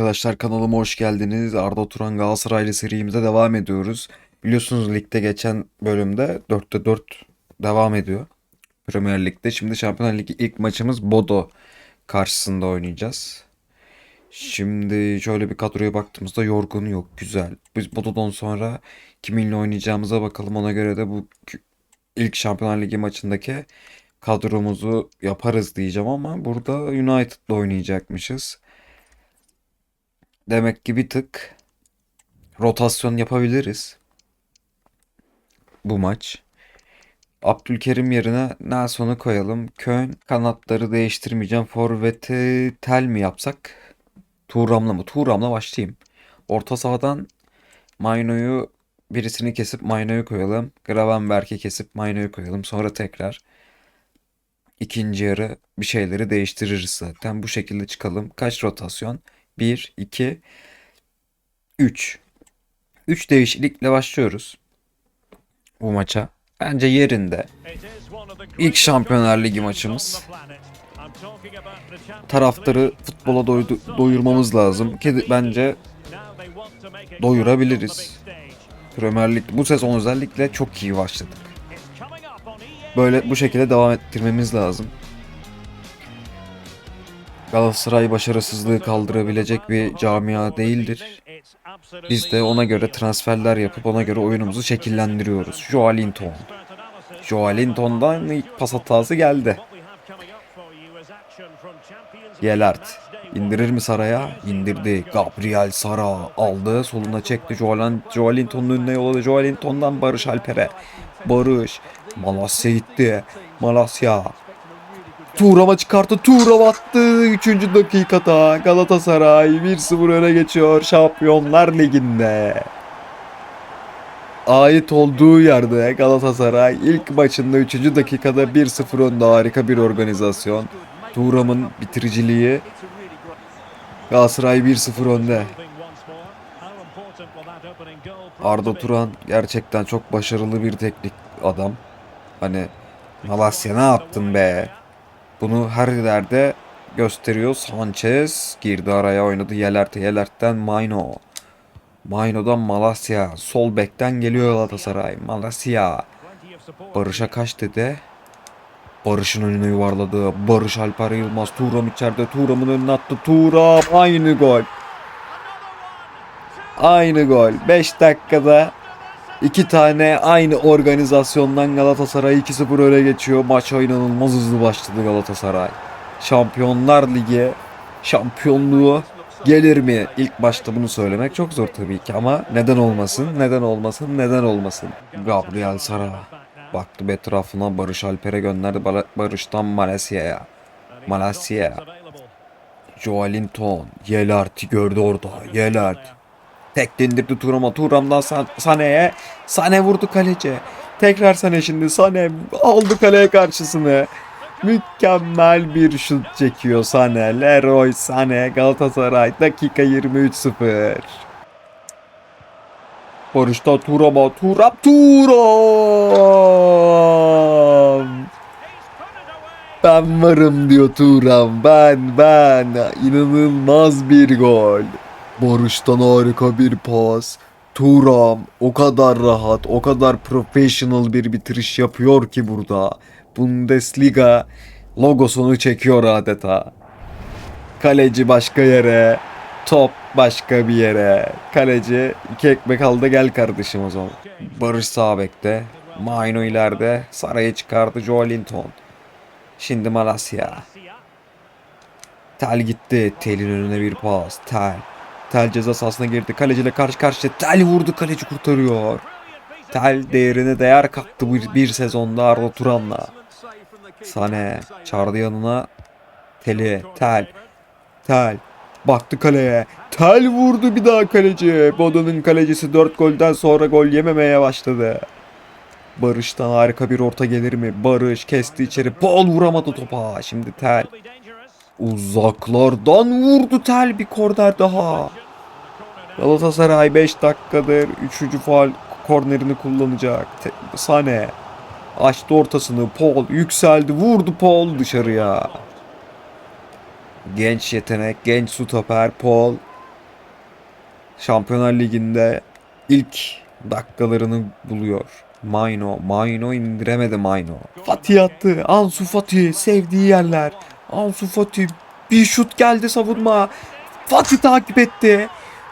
Arkadaşlar kanalıma hoş geldiniz. Arda Turan Galatasaraylı serimize devam ediyoruz. Biliyorsunuz ligde geçen bölümde 4'te 4 devam ediyor. Premier Lig'de. Şimdi Şampiyonlar Ligi ilk maçımız Bodo karşısında oynayacağız. Şimdi şöyle bir kadroya baktığımızda yorgun yok. Güzel. Biz Bodo'dan sonra kiminle oynayacağımıza bakalım. Ona göre de bu ilk Şampiyonlar Ligi maçındaki kadromuzu yaparız diyeceğim ama burada United'la oynayacakmışız. Demek ki bir tık rotasyon yapabiliriz. Bu maç. Abdülkerim yerine Nelson'u koyalım. Köln kanatları değiştirmeyeceğim. Forvet'i tel mi yapsak? Turam'la mı? Turam'la başlayayım. Orta sahadan Maino'yu birisini kesip Maino'yu koyalım. Gravenberg'i kesip Maino'yu koyalım. Sonra tekrar ikinci yarı bir şeyleri değiştiririz zaten. Bu şekilde çıkalım. Kaç rotasyon? 1, 2, 3. 3 değişiklikle başlıyoruz bu maça. Bence yerinde. İlk Şampiyonlar Ligi maçımız. Taraftarı futbola doydu- doyurmamız lazım. Ki bence doyurabiliriz. Premier Lig bu sezon özellikle çok iyi başladık. Böyle bu şekilde devam ettirmemiz lazım. Galatasaray başarısızlığı kaldırabilecek bir camia değildir. Biz de ona göre transferler yapıp ona göre oyunumuzu şekillendiriyoruz. Joelinton. Joelinton'dan ilk pas hatası geldi. Yelert. İndirir mi Sara'ya? İndirdi. Gabriel Sara aldı. Soluna çekti. Joelin, Joelinton'un önüne yolladı. Joelinton'dan Barış Alper'e. Barış. Malasya gitti. Malasya. Tuğrama çıkarttı. Tuğram attı. 3. dakikada Galatasaray 1-0 öne geçiyor Şampiyonlar Ligi'nde. Ait olduğu yerde Galatasaray ilk maçında 3. dakikada 1-0 önde harika bir organizasyon. Tuğram'ın bitiriciliği Galatasaray 1-0 önde. Arda Turan gerçekten çok başarılı bir teknik adam. Hani Malasya ne yaptın be? Bunu her yerde gösteriyor. Sanchez girdi araya oynadı. Yelert'e Yelert'ten Maino. Maino'dan Malasya. Sol bekten geliyor Galatasaray. Malasya. Barış'a kaç dedi? Barış'ın önüne yuvarladı. Barış Alper Yılmaz. Turam içeride. Turam'ın önüne attı. Turam aynı gol. Aynı gol. 5 dakikada iki tane aynı organizasyondan Galatasaray 2-0 öne geçiyor. Maça inanılmaz hızlı başladı Galatasaray. Şampiyonlar Ligi şampiyonluğu gelir mi? İlk başta bunu söylemek çok zor tabii ki ama neden olmasın? Neden olmasın? Neden olmasın? Gabriel Sara baktı etrafına Barış Alper'e gönderdi. Bala- Barış'tan Malasya'ya. Malasya'ya. Joelinton. Yelert'i gördü orada. Yelert. Tek indirdi Turam'a. Turam'dan San- Sane'ye. Sane vurdu kaleci. Tekrar Sane şimdi. Sane aldı kaleye karşısını. Mükemmel bir şut çekiyor Sane. Leroy Sane Galatasaray dakika 23-0. Barış'ta Turam'a. Turam. Turam. Ben varım diyor Turan. Ben ben. İnanılmaz bir gol. Barış'tan harika bir pas. Turam o kadar rahat, o kadar professional bir bitiriş yapıyor ki burada. Bundesliga logosunu çekiyor adeta. Kaleci başka yere, top başka bir yere. Kaleci iki ekmek aldı gel kardeşim o zaman. Barış sağ bekte. Maino ileride. Sarayı çıkardı Joelinton. Şimdi Malasya. Tel gitti. Tel'in önüne bir pas. Tel. Tel ceza sahasına girdi. Kaleciyle karşı karşıya. Tel vurdu. Kaleci kurtarıyor. Tel değerine değer kattı bir, bir sezonda Arda Turan'la. Sane çağırdı yanına. Tel'i. Tel. Tel. Baktı kaleye. Tel vurdu bir daha kaleci. Bodo'nun kalecisi 4 golden sonra gol yememeye başladı. Barış'tan harika bir orta gelir mi? Barış kesti içeri. Paul vuramadı topa. Şimdi Tel. Uzaklardan vurdu Tel bir korner daha. Galatasaray 5 dakikadır 3. faal kornerini kullanacak. Sane. Açtı ortasını. Paul yükseldi. Vurdu Paul dışarıya. Genç yetenek, genç stoper Paul Şampiyonlar Ligi'nde ilk dakikalarını buluyor. Maino, Maino indiremedi Maino. Fatih attı. Ansu Fatih sevdiği yerler. Ansu Fatih bir şut geldi savunma. Fatih takip etti.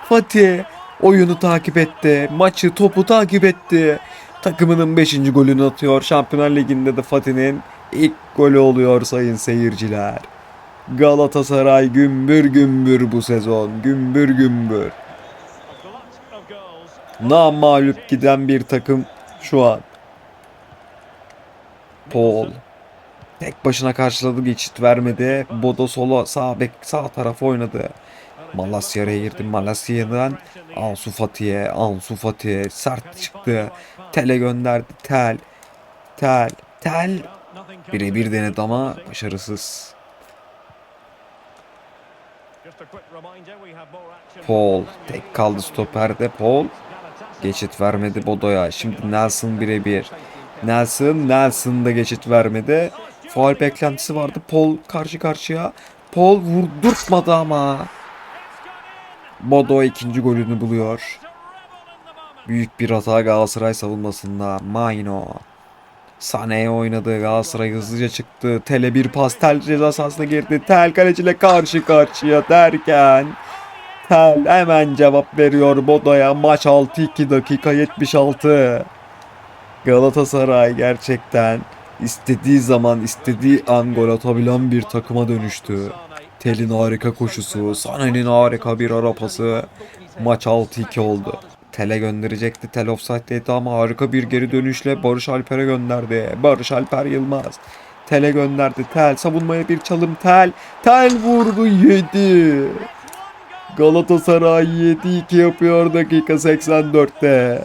Fatih oyunu takip etti. Maçı topu takip etti. Takımının 5. golünü atıyor. Şampiyonlar Ligi'nde de Fatih'in ilk golü oluyor sayın seyirciler. Galatasaray gümbür gümbür bu sezon. Gümbür gümbür. Namağlup giden bir takım şu an. Paul. Tek başına karşıladı geçit vermedi. Bodo sola sağ bek sağ tarafa oynadı. Malasya'ya girdi. Malasya'dan Ansu Fati'ye. Ansu Fati sert çıktı. Tele gönderdi. Tel. Tel. Tel. Birebir denedi ama başarısız. Paul. Tek kaldı stoperde. Paul. Geçit vermedi Bodo'ya. Şimdi Nelson birebir. Nelson. Nelson da geçit vermedi. Faul beklentisi vardı. Paul karşı karşıya. Paul vurdurtmadı ama. Bodo ikinci golünü buluyor. Büyük bir hata Galatasaray savunmasında. Maino. Sane'ye oynadı. Galatasaray hızlıca çıktı. Tele bir pas. Tel ceza sahasına girdi. Tel kaleciyle karşı karşıya derken Tel hemen cevap veriyor Bodo'ya. Maç 6-2 dakika 76. Galatasaray gerçekten istediği zaman istediği an gol atabilen bir takıma dönüştü. Tel'in harika koşusu, Sané'nin harika bir ara pası. Maç 6-2 oldu. Tel'e gönderecekti. Tel offside'deydi ama harika bir geri dönüşle Barış Alper'e gönderdi. Barış Alper Yılmaz. Tel'e gönderdi. Tel savunmaya bir çalım. Tel. Tel vurdu yedi. Galatasaray 7-2 yapıyor dakika 84'te.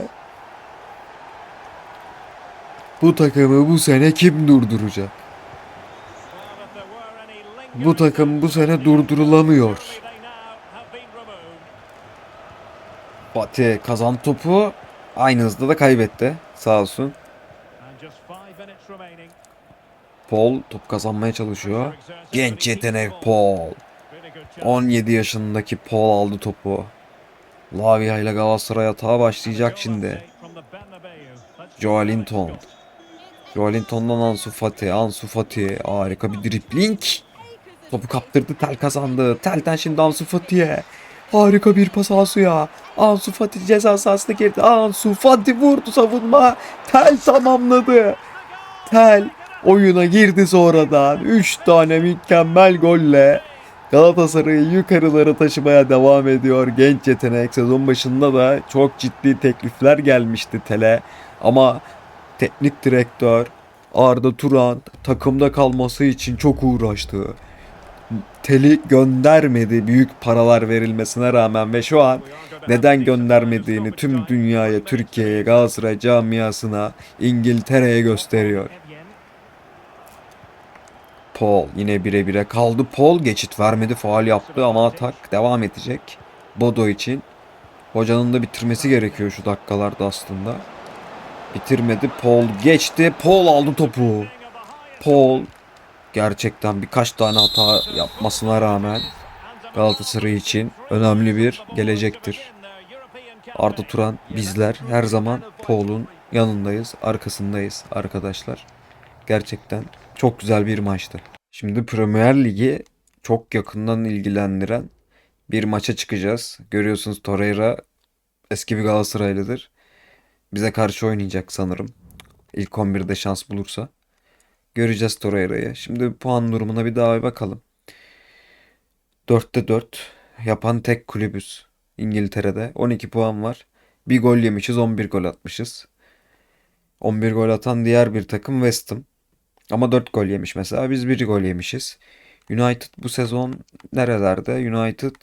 Bu takımı bu sene kim durduracak? Bu takım bu sene durdurulamıyor. Fatih kazan topu aynı hızda da kaybetti. Sağ olsun. Paul top kazanmaya çalışıyor. Genç yetenek Paul. 17 yaşındaki Paul aldı topu. Lavia ile Galatasaray atağa başlayacak şimdi. Joelinton. Joelinton'dan Ansu Fati. Ansu Fati harika bir dripling. Topu kaptırdı Tel kazandı. Tel'den şimdi Ansu Fati'ye. Harika bir pas Ansu'ya. Ansu Fati ceza sahasına girdi. Ansu Fati vurdu savunma. Tel tamamladı. Tel oyuna girdi sonradan. 3 tane mükemmel golle. Galatasaray'ı yukarılara taşımaya devam ediyor genç yetenek. Sezon başında da çok ciddi teklifler gelmişti Tel'e. Ama teknik direktör Arda Turan takımda kalması için çok uğraştı. Tel'i göndermedi büyük paralar verilmesine rağmen ve şu an neden göndermediğini tüm dünyaya, Türkiye'ye, Galatasaray camiasına, İngiltere'ye gösteriyor. Paul yine bire bire kaldı. Paul geçit vermedi, faal yaptı ama atak devam edecek. Bodo için. Hocanın da bitirmesi gerekiyor şu dakikalarda aslında. Bitirmedi. Paul geçti. Paul aldı topu. Paul gerçekten birkaç tane hata yapmasına rağmen Galatasaray için önemli bir gelecektir. Arda Turan bizler her zaman Paul'un yanındayız, arkasındayız arkadaşlar. Gerçekten çok güzel bir maçtı. Şimdi Premier Ligi çok yakından ilgilendiren bir maça çıkacağız. Görüyorsunuz Torreira eski bir Galatasaraylıdır. Bize karşı oynayacak sanırım. İlk 11'de şans bulursa. Göreceğiz Torreira'yı. Şimdi puan durumuna bir daha bir bakalım. 4'te 4 yapan tek kulübüz İngiltere'de. 12 puan var. Bir gol yemişiz, 11 gol atmışız. 11 gol atan diğer bir takım West Ham. Ama 4 gol yemiş mesela. Biz 1 gol yemişiz. United bu sezon nerelerde? United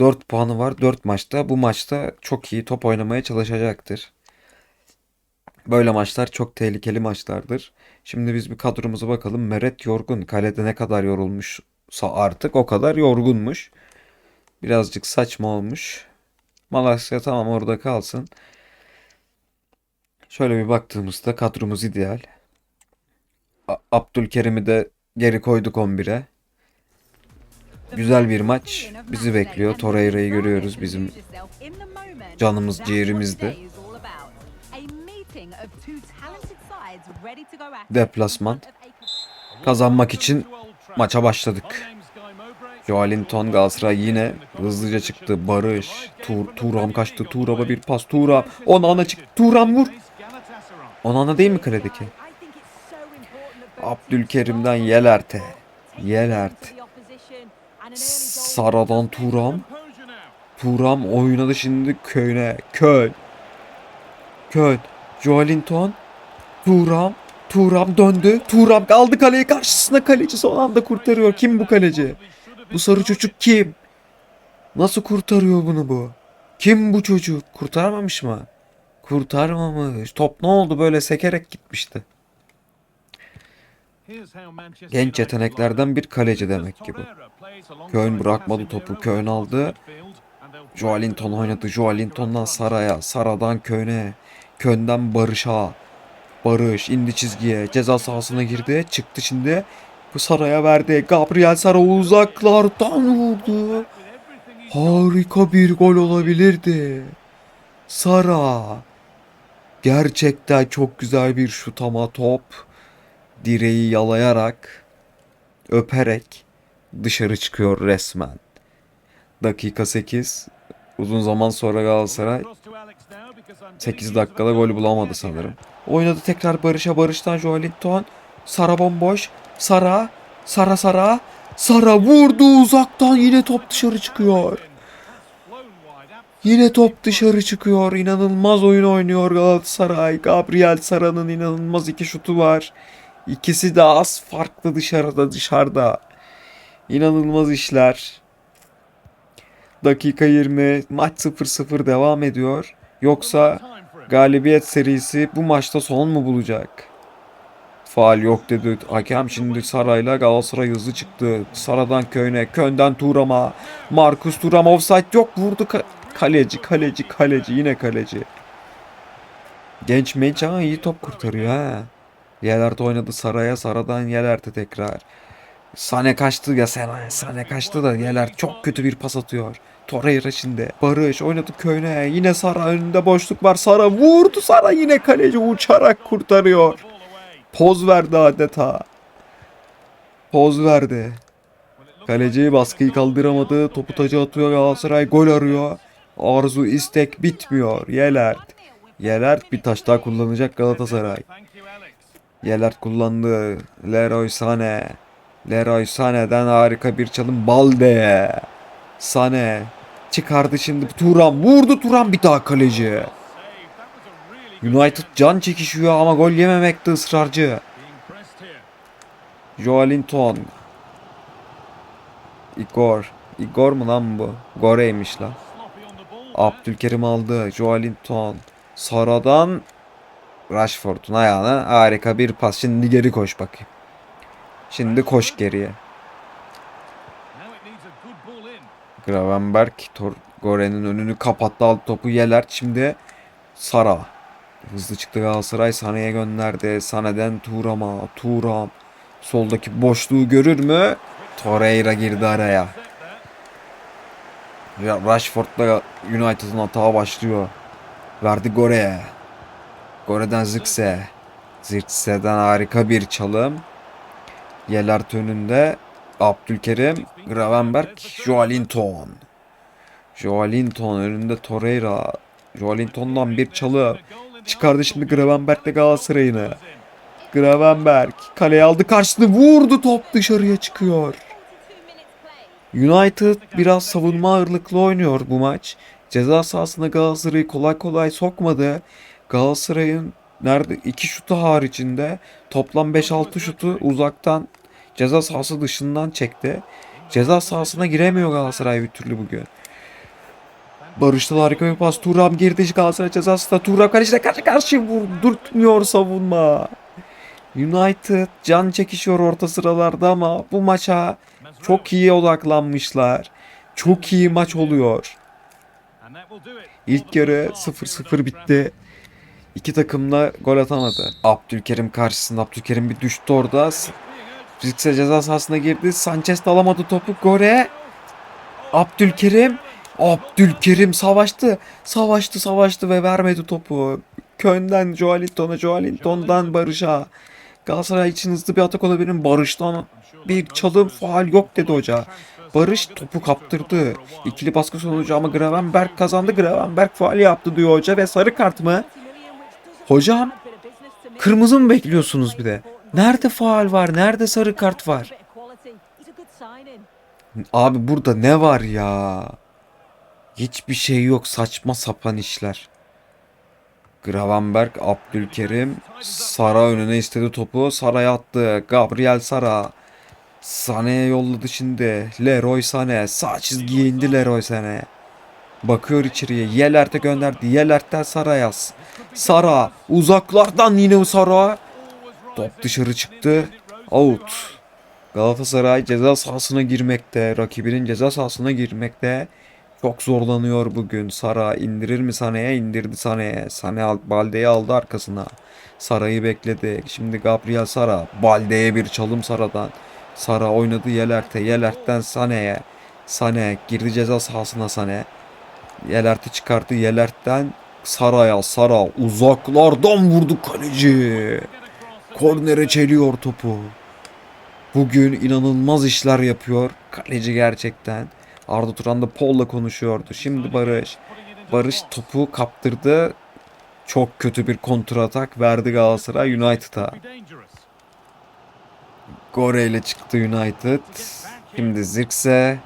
4 puanı var 4 maçta. Bu maçta çok iyi top oynamaya çalışacaktır. Böyle maçlar çok tehlikeli maçlardır. Şimdi biz bir kadromuza bakalım. Meret yorgun. Kalede ne kadar yorulmuşsa artık o kadar yorgunmuş. Birazcık saçma olmuş. Malasya tamam orada kalsın. Şöyle bir baktığımızda kadromuz ideal. Abdülkerim'i de geri koyduk 11'e. Güzel bir maç bizi bekliyor. Torreira'yı görüyoruz bizim canımız ciğerimizde. Deplasman. Kazanmak için maça başladık. Joelinton Galatasaray yine hızlıca çıktı. Barış, Tur, Turam kaçtı. Turam'a bir pas. Turam. Onana çıktı. Turam vur. Onana değil mi kaledeki? Abdülkerim'den Yelert'e. Yelert. Sara'dan Turam. Turam oynadı şimdi Köln'e. Köln. Köln. Joelinton. Turam. Turam döndü. Turam aldı kaleyi karşısına kaleci son anda kurtarıyor. Kim bu kaleci? Bu sarı çocuk kim? Nasıl kurtarıyor bunu bu? Kim bu çocuk? Kurtarmamış mı? Kurtarmamış. Top ne oldu böyle sekerek gitmişti. Genç yeteneklerden bir kaleci demek ki bu. Köln bırakmadı topu, Köln aldı. Joelinton oynadı. Joelinton'dan Sara'ya. Sara'dan Köln'e. Köln'den Barış'a. Barış indi çizgiye. Ceza sahasına girdi. Çıktı şimdi. Bu Sara'ya verdi. Gabriel Sara uzaklardan vurdu. Harika bir gol olabilirdi. Sara. Gerçekten çok güzel bir şut ama top direği yalayarak öperek dışarı çıkıyor resmen. Dakika 8. Uzun zaman sonra Galatasaray 8 dakikada gol bulamadı sanırım. Oynadı tekrar Barış'a Barış'tan Joelinton. Sara bomboş. Sara. Sara Sara. Sara vurdu uzaktan yine top dışarı çıkıyor. Yine top dışarı çıkıyor. İnanılmaz oyun oynuyor Galatasaray. Gabriel Sara'nın inanılmaz iki şutu var. İkisi de az farklı dışarıda dışarıda. İnanılmaz işler. Dakika 20. Maç 0-0 devam ediyor. Yoksa galibiyet serisi bu maçta son mu bulacak? Faal yok dedi. Hakem şimdi Saray'la Galatasaray hızlı çıktı. Sara'dan Köyne, Köln'den Turam'a. Markus Turam offside yok vurdu. ka- kaleci, kaleci, kaleci. Yine kaleci. Genç ama iyi top kurtarıyor ha. Yelert oynadı Saray'a. Sara'dan Yelert'e tekrar. Sane kaçtı ya Sane, Sane kaçtı da Yelert çok kötü bir pas atıyor. Torreira şimdi. Barış oynadı Köyne. Yine Sara önünde boşluk var. Sara vurdu. Sara yine kaleci uçarak kurtarıyor. Poz verdi adeta. Poz verdi. Kaleci baskıyı kaldıramadı. Topu taca atıyor Galatasaray. Gol arıyor. Arzu istek bitmiyor. Yelert. Yelert bir taş daha kullanacak Galatasaray. Yelert kullandı. Leroy Sané. Leroy Sané'den harika bir çalım. Balde. Sané. Çıkardı şimdi. Turan vurdu Turan bir daha kaleci. United can çekişiyor ama gol yememekte ısrarcı. Joelinton. Igor. Igor mu lan bu? Gore'ymiş lan. Abdülkerim aldı. Joelinton. Sara'dan Rashford'un ayağına harika bir pas. Şimdi geri koş bakayım. Şimdi koş geriye. Gravenberg Gore'nin önünü kapattı aldı topu Yelert şimdi Sara. Hızlı çıktı Galatasaray Sane'ye gönderdi. Sane'den Turam'a Turam. Soldaki boşluğu görür mü? Torreira girdi araya. Ya Rashford'la United'ın hata başlıyor. Verdi Gore'ye. Gore'den Zirkse Zirkse'den harika bir çalım. Yelert önünde Abdülkerim, Gravenberg, Joelinton. Joelinton önünde Torreira. Joelinton'dan bir çalı. Çıkardı şimdi Gravenberg'le Galatasaray'ını. Gravenberg kaleye aldı karşısını vurdu top dışarıya çıkıyor. United biraz savunma ağırlıklı oynuyor bu maç. Ceza sahasına Galatasaray'ı kolay kolay sokmadı. Galatasaray'ın nerede iki şutu haricinde toplam 5-6 şutu uzaktan ceza sahası dışından çekti. Ceza sahasına giremiyor Galatasaray bir türlü bugün. Barış'ta da harika bir pas. Turam girdi Galatasaray cezasında. Turam kaleciyle karşı karşı vurdurtmuyor savunma. United can çekişiyor orta sıralarda ama bu maça çok iyi odaklanmışlar. Çok iyi maç oluyor. İlk yarı 0-0 bitti. İki takım da gol atamadı. Abdülkerim karşısında Abdülkerim bir düştü orada. Zirkse ceza sahasına girdi. Sanchez de alamadı topu. Gore. Abdülkerim. Abdülkerim savaştı. Savaştı savaştı ve vermedi topu. Köln'den Joelinton'a, Joelinton'dan Barış'a. Galatasaray için hızlı bir atak olabilir? Barış'tan bir çalım faal yok dedi hoca. Barış topu kaptırdı. İkili baskı sonucu ama Gravenberg kazandı. Gravenberg faal yaptı diyor hoca ve sarı kart mı? Hocam kırmızı mı bekliyorsunuz bir de? Nerede faal var? Nerede sarı kart var? Abi burada ne var ya? Hiçbir şey yok. Saçma sapan işler. Gravenberg, Abdülkerim, Sara önüne istedi topu. Sara'ya attı. Gabriel Sara. Sané'ye yolladı şimdi. Leroy Sané. Sağ çizgiye indi Leroy Sané. Bakıyor içeriye. Yelert'e gönderdi. Yelert'ten Sara'ya. Sara. Uzaklardan yine Sara. Top dışarı çıktı. Out. Galatasaray ceza sahasına girmekte. Rakibinin ceza sahasına girmekte. Çok zorlanıyor bugün. Sara indirir mi Sané'ye? İndirdi Sané'ye. Sané al- Balde'yi aldı arkasına. Sara'yı bekledi. Şimdi Gabriel Sara. Balde'ye bir çalım Sara'dan. Sara oynadı Yelert'e. Yelert'ten Sané'ye. Sané girdi ceza sahasına Sané. Yelert'i çıkarttı. Yelert'ten Sara'ya. Sara uzaklardan vurdu kaleci. Kornere çeliyor topu. Bugün inanılmaz işler yapıyor. Kaleci gerçekten. Arda Turan da Paul'la konuşuyordu. Şimdi Barış. Barış topu kaptırdı. Çok kötü bir kontratak verdi Galatasaray United'a. Gore ile çıktı United. Şimdi Zirkse.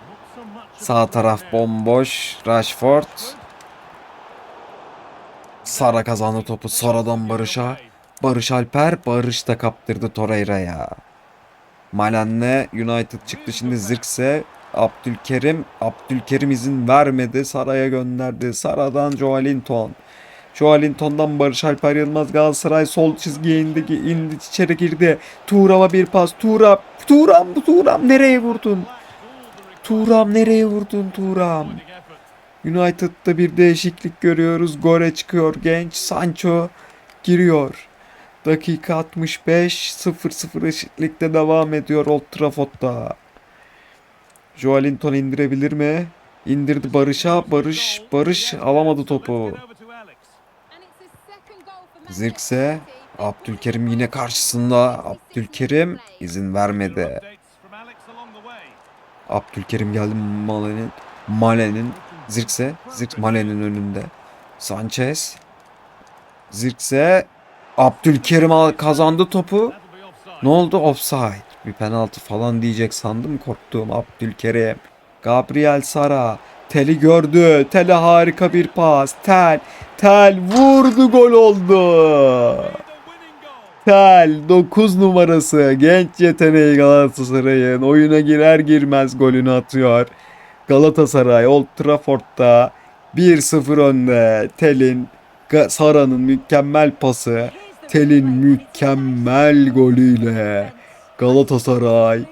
Sağ taraf bomboş. Rashford. Sara kazandı topu. Sara'dan Barış'a. Barış Alper. Barış da kaptırdı Torreira'ya. Malen'le United çıktı. Şimdi Zirkse. Abdülkerim. Abdülkerim izin vermedi. Sara'ya gönderdi. Sara'dan Joelinton. Joelinton'dan Barış Alper Yılmaz Galatasaray sol çizgiye indi, indi içeri girdi. Turam'a bir pas. Turam. Turam. Turam nereye vurdun? Turam nereye vurdun Turam? United'da bir değişiklik görüyoruz. Gore çıkıyor genç. Sancho giriyor. Dakika 65. 0-0 eşitlikte devam ediyor Old Trafford'da. Joelinton indirebilir mi? İndirdi Barış'a. Barış, Barış alamadı topu. Zirkse, Abdülkerim yine karşısında. Abdülkerim izin vermedi. Abdülkerim geldi Male'nin. Male'nin. Zirkse. Zirk Male'nin önünde. Sanchez. Zirkse. Abdülkerim kazandı topu. Ne oldu? Offside. Bir penaltı falan diyecek sandım. Korktuğum Abdülkerim. Gabriel Sara. Tel'i gördü. Tel'e harika bir pas. Tel. Tel vurdu gol oldu. Tel 9 numarası genç yeteneği Galatasaray'ın oyuna girer girmez golünü atıyor. Galatasaray Old Trafford'da 1-0 önde. Tel'in Sara'nın mükemmel pası. Tel'in mükemmel golüyle Galatasaray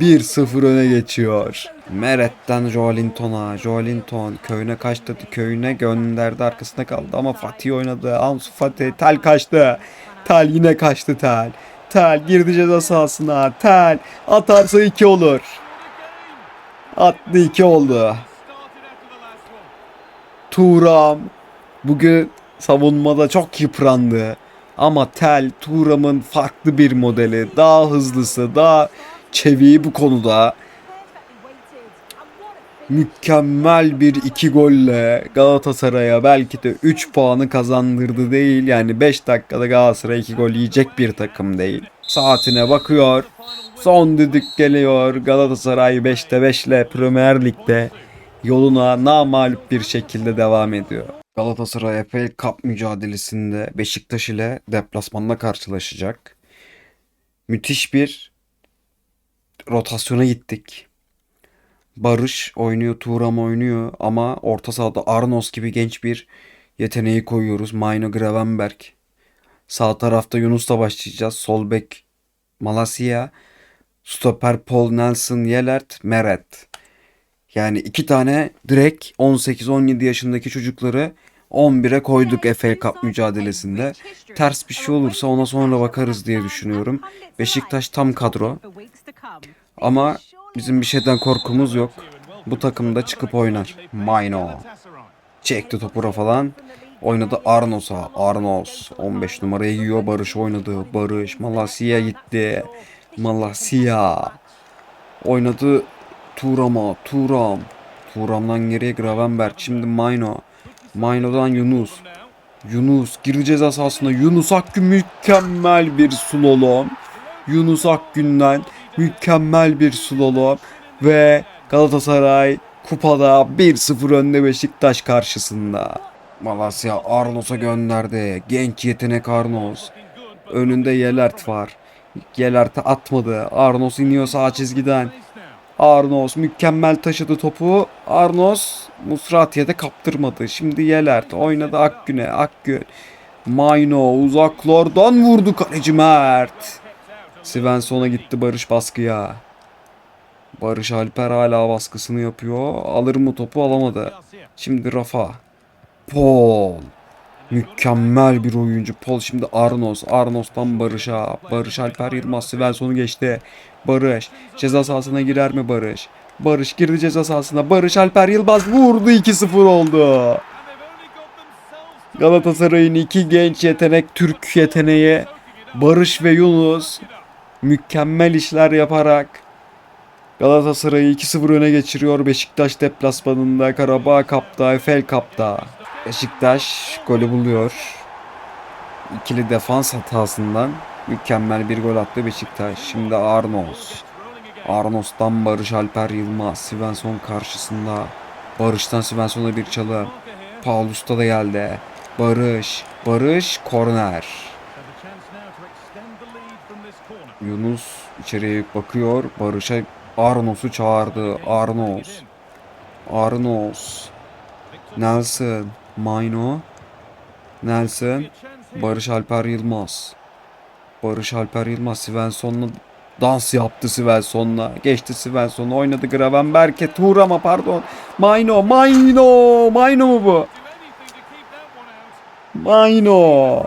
1-0 öne geçiyor. Meret'ten Joelinton'a. Joelinton köyüne kaçtı. Köyüne gönderdi. Arkasında kaldı ama Fatih oynadı. Ansu Fatih. Tel kaçtı. Tel yine kaçtı Tel. Tel girdi ceza sahasına. Tel atarsa 2 olur. Attı 2 oldu. Turam bugün savunmada çok yıprandı. Ama Tel Turam'ın farklı bir modeli. Daha hızlısı, daha çeviği bu konuda. Mükemmel bir iki golle Galatasaray'a belki de 3 puanı kazandırdı değil. Yani 5 dakikada Galatasaray 2 gol yiyecek bir takım değil. Saatine bakıyor. Son düdük geliyor. Galatasaray 5'te 5 ile Premier Lig'de yoluna namalup bir şekilde devam ediyor. Galatasaray FA Cup mücadelesinde Beşiktaş ile deplasmanda karşılaşacak. Müthiş bir rotasyona gittik. Barış oynuyor, Turam oynuyor ama orta sahada Arnos gibi genç bir yeteneği koyuyoruz. Maino Gravenberg. Sağ tarafta Yunus'la başlayacağız. Sol bek Malasia. Stoper Paul Nelson Yelert Meret. Yani iki tane direkt 18-17 yaşındaki çocukları 11'e koyduk FA Cup mücadelesinde. Ters bir şey olursa ona sonra bakarız diye düşünüyorum. Beşiktaş tam kadro. Ama bizim bir şeyden korkumuz yok. Bu takımda çıkıp oynar. Mayno. Çekti topu falan. Oynadı Arnos'a. Arnos 15 numarayı yiyor. Barış oynadı. Barış Malasya gitti. Malasya. Oynadı Turam'a. Turam. Turam'dan geriye Gravenberg. Şimdi Mayno. Mayno'dan Yunus. Yunus girdi ceza sahasına. Yunus Akgün mükemmel bir slalom. Yunus Akgün'den mükemmel bir slalom. Ve Galatasaray kupada 1-0 önde Beşiktaş karşısında. Malasya Arnos'a gönderdi. Genç yetenek Arnos. Önünde Yelert var. Yelert'e atmadı. Arnos iniyor sağ çizgiden. Arnos mükemmel taşıdı topu. Arnos Musrati'ye de kaptırmadı. Şimdi Yelert oynadı Akgün'e. Akgün. Mayno uzaklardan vurdu kaleci Mert. Svensson'a gitti Barış baskıya. Barış Alper hala baskısını yapıyor. Alır mı topu alamadı. Şimdi Rafa. Paul. Mükemmel bir oyuncu. Paul şimdi Arnos. Arnos'tan Barış'a. Barış Alper Yılmaz Svensson'u geçti. Barış. Ceza sahasına girer mi Barış? Barış girdi ceza sahasına. Barış Alper Yılmaz vurdu 2-0 oldu. Galatasaray'ın iki genç yetenek Türk yeteneği Barış ve Yunus mükemmel işler yaparak Galatasaray'ı 2-0 öne geçiriyor Beşiktaş deplasmanında Karabağ Kap'ta, Eiffel Kap'ta. Beşiktaş golü buluyor. İkili defans hatasından mükemmel bir gol attı Beşiktaş. Şimdi Arnos. Arnos'tan Barış Alper Yılmaz. Svensson karşısında. Barış'tan Svensson'a bir çalı. Paulus'ta da geldi. Barış. Barış korner. Yunus içeriye bakıyor. Barış'a Arnos'u çağırdı. Arnos. Arnos. Nelson. Mayno. Nelson. Barış Alper Yılmaz. Barış Alper Yılmaz Svensson'la dans yaptı Svensson'la. Geçti Svensson'la oynadı Gravenberg'e. Tuğrama pardon. Mayno. Mayno. Mayno mu bu? Mayno.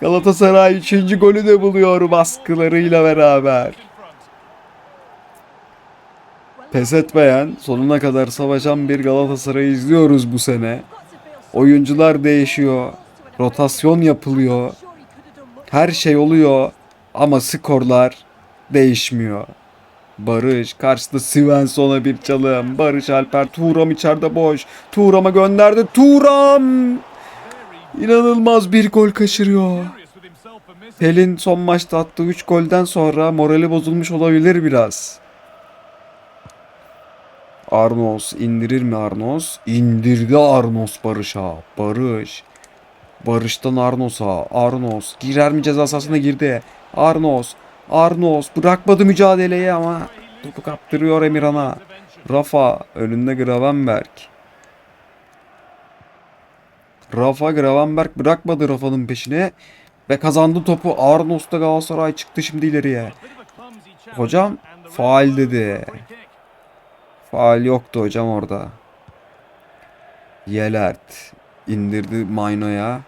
Galatasaray 3. golü de buluyor baskılarıyla beraber. Pes etmeyen, sonuna kadar savaşan bir Galatasaray izliyoruz bu sene. Oyuncular değişiyor, rotasyon yapılıyor, her şey oluyor ama skorlar değişmiyor. Barış karşısında Svensson'a bir çalım. Barış Alper Turam içeride boş. Turam'a gönderdi. Turam! İnanılmaz bir gol kaçırıyor. Pelin son maçta attığı 3 golden sonra morali bozulmuş olabilir biraz. Arnos indirir mi Arnos? İndirdi Arnos Barış'a. Barış. Barış'tan Arnos'a. Arnos. Girer mi ceza sahasına girdi. Arnos. Arnos bırakmadı mücadeleyi ama topu kaptırıyor Emirhan'a. Rafa önünde Gravenberg. Rafa Gravenberg bırakmadı Rafa'nın peşine ve kazandı topu. Arnos da Galatasaray çıktı şimdi ileriye. Hocam faal dedi. Faal yoktu hocam orada. Yelert indirdi Mayno'ya.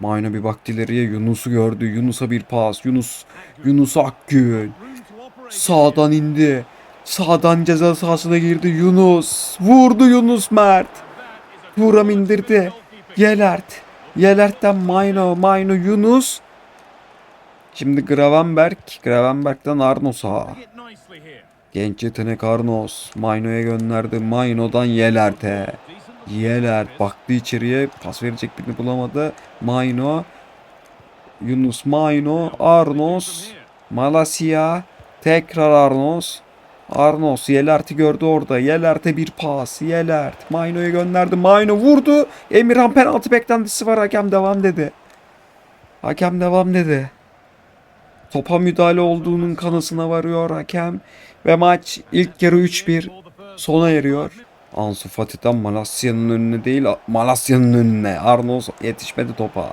Mayno bir baktı ileriye Yunus'u gördü. Yunus'a bir pas. Yunus Yunus Akgün. Sağdan indi. Sağdan ceza sahasına girdi Yunus. Vurdu Yunus Mert. Turam indirdi. Yelert. Yelert'ten Mayno. Mayno Yunus. Şimdi Gravenberg. Gravenberg'den Arnos'a. Genç yetenek Arnos. Mayno'ya gönderdi. Mayno'dan Yelert'e. Yelert baktı içeriye. Pas verecek birini bulamadı. Mayno. Yunus Mayno. Arnos. Malasya. Tekrar Arnos. Arnos Yelert'i gördü orada. Yelert'e bir pas. Yelert. Mayno'ya gönderdi. Mayno vurdu. Emirhan penaltı beklentisi var. Hakem devam dedi. Hakem devam dedi. Topa müdahale olduğunun kanısına varıyor hakem. Ve maç ilk yarı 3-1 sona eriyor. Ansu Fati'den Malasya'nın önüne değil Malasya'nın önüne. Arnos yetişmedi topa.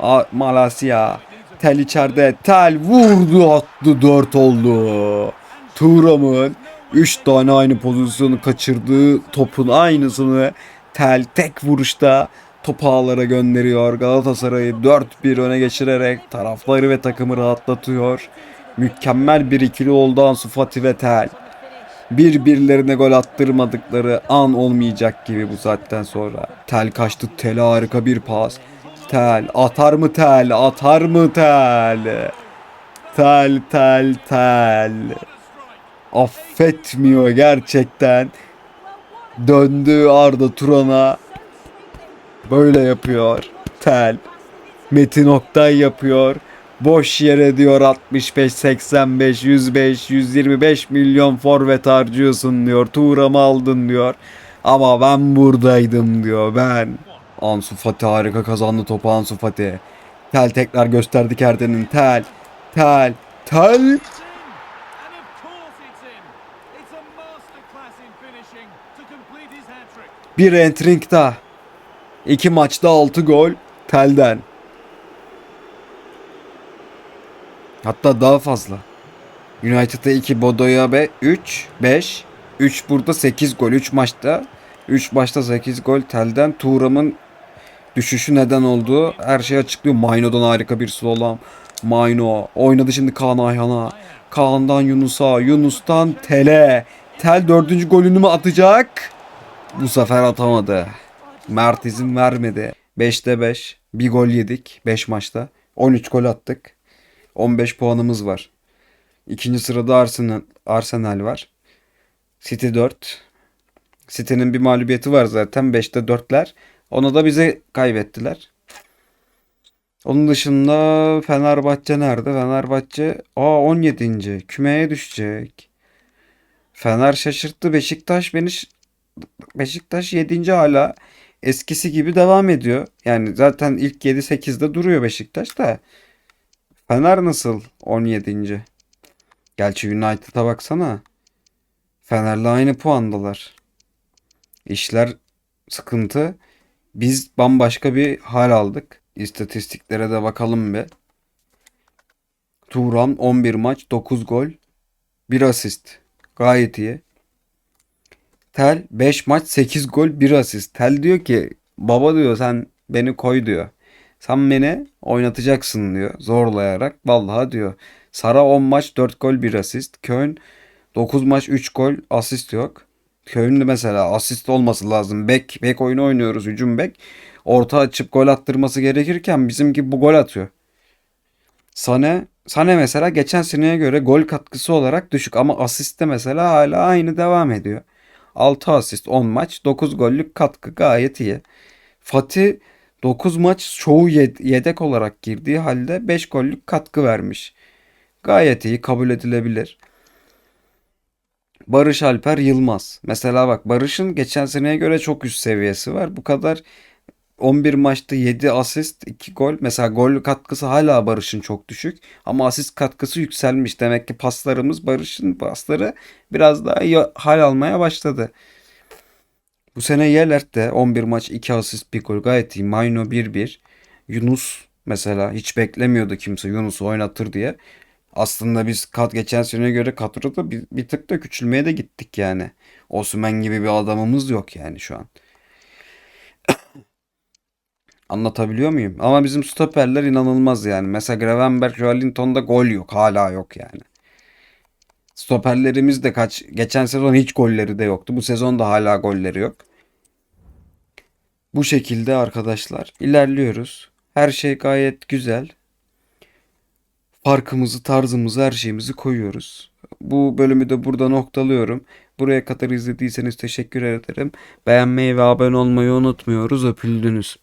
A Malasya. Tel içeride. Tel vurdu attı 4 oldu. Turam'ın 3 tane aynı pozisyonu kaçırdığı topun aynısını Tel tek vuruşta topu ağlara gönderiyor. Galatasaray'ı 4-1 öne geçirerek tarafları ve takımı rahatlatıyor. Mükemmel bir ikili oldu Ansu Fati ve Tel. Birbirlerine gol attırmadıkları an olmayacak gibi bu saatten sonra. Tel kaçtı. Tel harika bir pas. Tel atar mı tel? Atar mı tel? Tel tel tel. Affetmiyor gerçekten. Döndü Arda Turan'a. Böyle yapıyor. Tel. Metin Oktay yapıyor. Boş yere diyor 65, 85, 105, 125 milyon forvet harcıyorsun diyor. Tuğramı aldın diyor. Ama ben buradaydım diyor ben. Ansu Fati harika kazandı topu Ansu Fati. Tel tekrar gösterdi Kerden'in. Tel. Tel. Tel. Bir entering daha. İki maçta 6 gol telden. Hatta daha fazla. United'da 2 Bodo'ya ve 3 5 3 burada 8 gol 3 maçta 3 maçta 8 gol telden Tuğram'ın düşüşü neden olduğu her şeyi açıklıyor. Maino'dan harika bir slalom. Maino oynadı şimdi Kaan Ayhan'a. Kaan'dan Yunus'a, Yunus'tan Tel'e. Tel dördüncü golünü mü atacak? Bu sefer atamadı. Mert izin vermedi. 5'te 5. Bir gol yedik 5 maçta. 13 gol attık. 15 puanımız var. İkinci sırada Arsenal, Arsenal var. City 4. City'nin bir mağlubiyeti var zaten. 5'te 4'ler. Onu da bize kaybettiler. Onun dışında Fenerbahçe nerede? Fenerbahçe aa 17. Kümeye düşecek. Fener şaşırttı. Beşiktaş beni Beşiktaş 7. hala eskisi gibi devam ediyor. Yani zaten ilk 7-8'de duruyor Beşiktaş da. Fener nasıl 17. Gerçi United'a baksana. Fener'le aynı puandalar. İşler sıkıntı. Biz bambaşka bir hal aldık. İstatistiklere de bakalım bir. Turan 11 maç 9 gol 1 asist. Gayet iyi. Tel 5 maç 8 gol 1 asist. Tel diyor ki baba diyor sen beni koy diyor. Sen beni oynatacaksın diyor zorlayarak. Vallahi diyor. Sara 10 maç 4 gol 1 asist. Köln 9 maç 3 gol asist yok. Köln'de mesela asist olması lazım. Bek, bek oyunu oynuyoruz hücum bek. Orta açıp gol attırması gerekirken bizimki bu gol atıyor. Sane, Sane mesela geçen seneye göre gol katkısı olarak düşük ama asiste mesela hala aynı devam ediyor. 6 asist 10 maç 9 gollük katkı gayet iyi. Fatih 9 maç çoğu yed- yedek olarak girdiği halde 5 gollük katkı vermiş. Gayet iyi kabul edilebilir. Barış Alper Yılmaz. Mesela bak Barış'ın geçen seneye göre çok üst seviyesi var. Bu kadar 11 maçta 7 asist 2 gol. Mesela gol katkısı hala Barış'ın çok düşük. Ama asist katkısı yükselmiş. Demek ki paslarımız Barış'ın pasları biraz daha iyi hal almaya başladı. Bu sene Yelert de 11 maç 2 asist 1 gol gayet iyi. Mayno 1-1. Yunus mesela hiç beklemiyordu kimse Yunus'u oynatır diye. Aslında biz kat geçen seneye göre kadroda bir, bir tık da küçülmeye de gittik yani. Osimhen gibi bir adamımız yok yani şu an. Anlatabiliyor muyum? Ama bizim stoperler inanılmaz yani. Mesela Gravenberg, Joelinton'da gol yok. Hala yok yani. Stoperlerimiz de kaç... Geçen sezon hiç golleri de yoktu. Bu sezon da hala golleri yok. Bu şekilde arkadaşlar ilerliyoruz. Her şey gayet güzel. Farkımızı, tarzımızı, her şeyimizi koyuyoruz. Bu bölümü de burada noktalıyorum. Buraya kadar izlediyseniz teşekkür ederim. Beğenmeyi ve abone olmayı unutmuyoruz. Öpüldünüz.